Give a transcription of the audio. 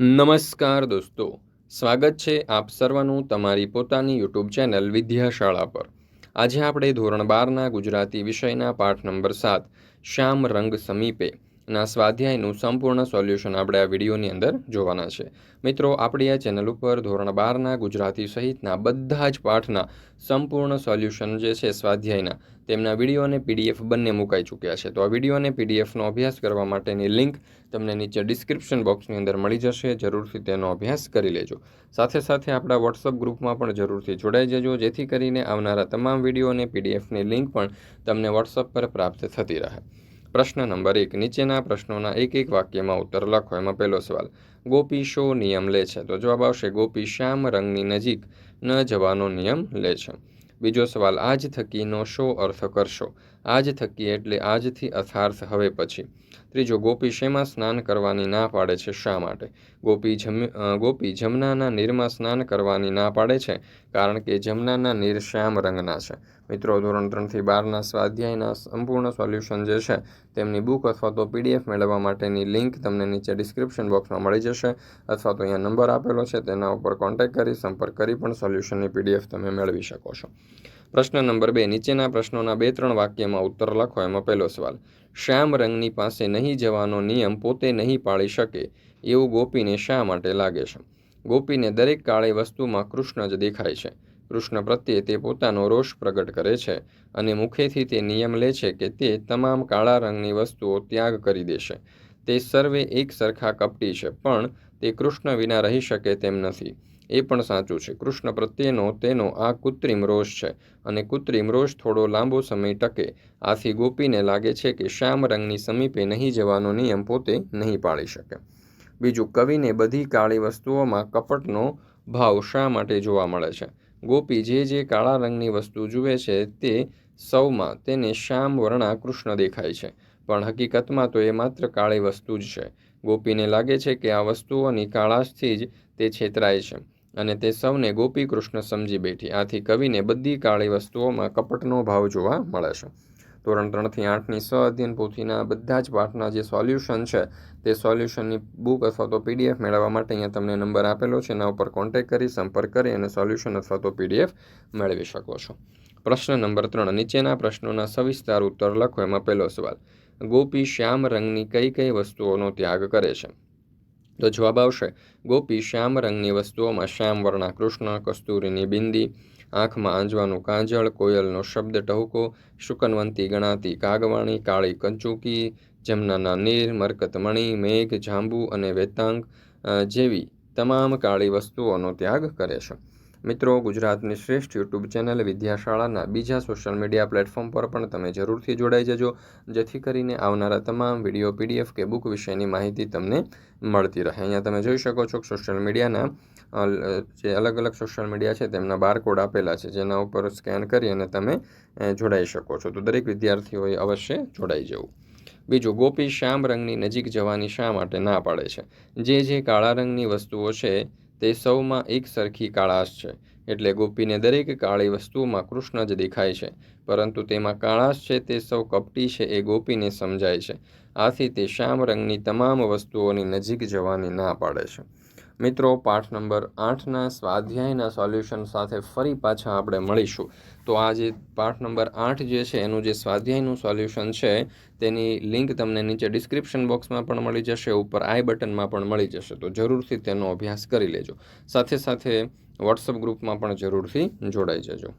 નમસ્કાર દોસ્તો. સ્વાગત છે આપ સર્વનું તમારી પોતાની યુટ્યુબ ચેનલ વિદ્યાશાળા પર. આજે આપણે ધોરણ બારના ગુજરાતી વિષયના પાઠ નંબર સાત, શ્યામ રંગ સમીપે ના સ્વાધ્યાયનું સંપૂર્ણ સોલ્યુશન આપણે આ વિડીયોની અંદર જોવાના છે. મિત્રો, આપણી આ ચેનલ ઉપર ધોરણ બારના ગુજરાતી સહિતના બધા જ પાઠના સંપૂર્ણ સોલ્યુશન જે છે સ્વાધ્યાયના, તેમના વીડિયો અને પીડીએફ બંને મુકાઈ ચૂક્યા છે. તો આ વીડિયો અને પીડીએફનો અભ્યાસ કરવા માટેની લિંક તમને નીચે ડિસ્ક્રિપ્શન બોક્સની અંદર મળી જશે. જરૂરથી તેનો અભ્યાસ કરી લેજો. સાથે સાથે આપણા વોટ્સઅપ ગ્રુપમાં પણ જરૂરથી જોડાઈ જજો, જેથી કરીને આવનારા તમામ વીડિયો અને પીડીએફની લિંક પણ તમને વોટ્સઅપ પર પ્રાપ્ત થતી રહે. પ્રશ્ન નંબર એક, નીચેના પ્રશ્નોના એક એક વાક્યમાં ઉત્તર લખો. એમાં પહેલો સવાલ, ગોપી શો નિયમ લે છે? તો જવાબ આવશે, ગોપી શ્યામ રંગની નજીક ન જવાનો નિયમ લે છે. બીજો સવાલ, આજ થકીનો શો અર્થ કરશો? આજ થકી એટલે આજથી અથાર્થ હવે પછી. ત્રીજો, ગોપી શેમાં સ્નાન કરવાની ના પાડે છે શા માટે? ગોપી જમ ગોપી જમનાના નીરમાં સ્નાન કરવાની ના પાડે છે કારણ કે જમનાના નીર શ્યામ રંગના છે. મિત્રો, ધોરણ ત્રણથી બારના સ્વાધ્યાયના સંપૂર્ણ સોલ્યુશન જે છે તેમની બુક અથવા તો પીડીએફ મેળવવા માટેની લિંક તમને નીચે ડિસ્ક્રિપ્શન બોક્સમાં મળી જશે અથવા તો અહીંયા નંબર આપેલો છે, તેના ઉપર કોન્ટેક્ટ કરી સંપર્ક કરી પણ સોલ્યુશનની પીડીએફ તમે મેળવી શકો છો. પ્રશ્ન નંબર બે, નીચેના પ્રશ્નોના બે ત્રણ વાક્યમાં ઉત્તર લખો, એમાં પહેલો સવાલ. શ્યામ રંગની પાસે નહીં જવાનો નિયમ પોતે નહીં પાળી શકે, એવું ગોપીને શા માટે લાગે છે? ગોપીને દરેક કાળી વસ્તુમાં કૃષ્ણ જ દેખાય છે. કૃષ્ણ પ્રત્યે તે પોતાનો રોષ પ્રગટ કરે છે અને મુખેથી તે નિયમ લે છે કે તે તમામ કાળા રંગની વસ્તુઓ ત્યાગ કરી દેશે. તે સર્વે એક સરખા કપટી છે, પણ તે કૃષ્ણ વિના રહી શકે તેમ નથી. એ પણ સાચું છે. કૃષ્ણ પ્રત્યેનો તેનો આ કૃત્રિમ રોષ છે અને કૃત્રિમ રોષ થોડો લાંબો સમય ટકે. આથી ગોપીને લાગે છે કે શ્યામ રંગની સમીપે નહીં જવાનો નિયમ પોતે નહીં પાળી શકે. બીજું, કવિને બધી કાળી વસ્તુઓમાં કપટનો ભાવ શા માટે જોવા મળે છે? ગોપી જે જે કાળા રંગની વસ્તુ જુએ છે તે સૌમાં તેને શ્યામ વર્ણા કૃષ્ણ દેખાય છે. પણ હકીકતમાં તો એ માત્ર કાળી વસ્તુ જ છે. ગોપીને લાગે છે કે આ વસ્તુઓની કાળાશથી જ તે છેતરાય છે. અને તે સૌને ગોપી કૃષ્ણ સમજી બેઠી. આથી કવિને બધી કાળી વસ્તુઓમાં કપટનો ભાવ જોવા મળે છે. ધોરણ ત્રણથી આઠની સ અધ્યયન પોથીના બધા જ પાઠના જે સોલ્યુશન છે, તે સોલ્યુશનની બુક અથવા તો પીડીએફ મેળવવા માટે અહીંયા તમને નંબર આપેલો છે. એના ઉપર કોન્ટેક્ટ કરી, સંપર્ક કરી અને સોલ્યુશન અથવા તો પીડીએફ મેળવી શકો છો. પ્રશ્ન નંબર ત્રણ, નીચેના પ્રશ્નોના સવિસ્તાર ઉત્તર લખો. એમાં પહેલો સવાલ, ગોપી શ્યામ રંગની કઈ કઈ વસ્તુઓનો ત્યાગ કરે છે? તો જવાબ આવશે, ગોપી શ્યામ રંગની વસ્તુઓમાં શ્યામ, વર્ણા, કૃષ્ણ, કસ્તુરીની બિંદી, આંખમાં આંજવાનું કાજળ, કોયલનો શબ્દ ટહુકો, શુકનવંતી ગણાતી કાગવાણી, કાળી કંચુકી, જમનાના નીર, મરકતમણી, મેઘ, જાંબુ અને વેતાંગ જેવી તમામ કાળી વસ્તુઓનો ત્યાગ કરે છે. મિત્રો, ગુજરાતની શ્રેષ્ઠ યુટ્યુબ ચેનલ વિદ્યાશાળાના બીજા સોશિયલ મીડિયા પ્લેટફોર્મ પર પણ તમે જરૂરથી જોડાઈ જજો, જેથી કરીને આવનારા તમામ વીડિયો, પીડીએફ કે બુક વિશેની માહિતી તમને મળતી રહે. અહીંયા તમે જોઈ શકો છો કે સોશિયલ મીડિયાના જે અલગ અલગ સોશિયલ મીડિયા છે, તેમના બારકોડ આપેલા છે, જેના ઉપર સ્કેન કરી અને તમે જોડાઈ શકો છો. તો દરેક વિદ્યાર્થીઓએ અવશ્ય જોડાઈ જવું. બીજું, ગોપી શ્યામ રંગની નજીક જવાની શા માટે ના પાડે છે? જે જે કાળા રંગની વસ્તુઓ છે તે સૌમાં એક સરખી કાળાશ છે. એટલે ગોપીને દરેક કાળી વસ્તુમાં કૃષ્ણ જ દેખાય છે. પરંતુ તેમાં કાળાશ છે તે સૌ કપટી છે એ ગોપીને સમજાય છે. આથી તે શ્યામ રંગની તમામ વસ્તુઓની નજીક જવાની ના પાડે છે. મિત્રો, પાઠ નંબર આઠના સ્વાધ્યાયના સોલ્યુશન સાથે ફરી પાછા આપણે મળીશું. તો આ જે પાઠ નંબર આઠ જે છે, એનું જે સ્વાધ્યાયનું સોલ્યુશન છે, તેની લિંક તમને નીચે ડિસ્ક્રિપ્શન બોક્સમાં પણ મળી જશે, ઉપર આઈ બટનમાં પણ મળી જશે. તો જરૂરથી તેનો અભ્યાસ કરી લેજો. સાથે સાથે વોટ્સઅપ ગ્રુપમાં પણ જરૂરથી જોડાઈ જજો.